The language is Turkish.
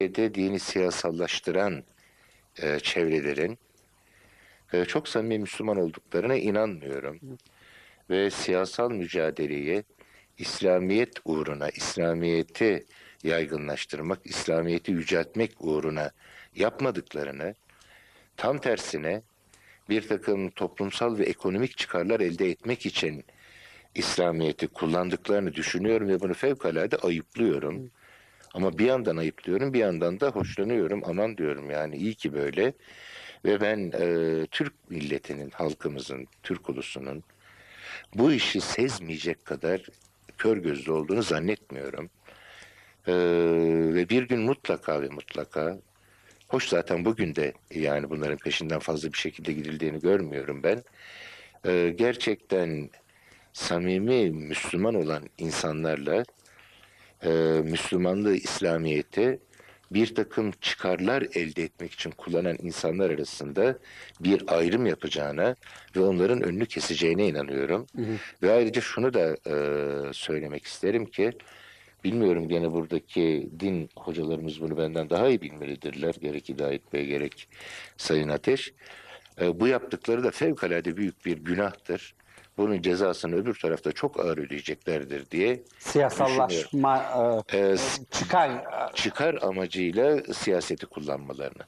de dini siyasallaştıran e, çevrelerin e, çok samimi Müslüman olduklarına inanmıyorum. Ve siyasal mücadeleye İslamiyet uğruna, İslamiyet'i yaygınlaştırmak, İslamiyet'i yüceltmek uğruna yapmadıklarını, tam tersine bir takım toplumsal ve ekonomik çıkarlar elde etmek için İslamiyet'i kullandıklarını düşünüyorum ve bunu fevkalade ayıplıyorum. Ama bir yandan ayıplıyorum, bir yandan da hoşlanıyorum. Aman diyorum yani iyi ki böyle. Ve ben e, Türk milletinin, halkımızın, Türk ulusunun bu işi sezmeyecek kadar kör gözlü olduğunu zannetmiyorum. E, ve bir gün mutlaka ve mutlaka Hoş zaten bugün de yani bunların peşinden fazla bir şekilde gidildiğini görmüyorum ben. E, gerçekten samimi Müslüman olan insanlarla e, Müslümanlığı, İslamiyet'i bir takım çıkarlar elde etmek için kullanan insanlar arasında bir ayrım yapacağına ve onların önünü keseceğine inanıyorum. Ve ayrıca şunu da e, söylemek isterim ki bilmiyorum gene buradaki din hocalarımız bunu benden daha iyi bilmelidirler. Gerek Hidayet Bey gerek Sayın Ateş. E, bu yaptıkları da fevkalade büyük bir günahtır. Bunun cezasını öbür tarafta çok ağır ödeyeceklerdir diye Siyasallaşma e, e, çıkar çıkar amacıyla siyaseti kullanmalarını.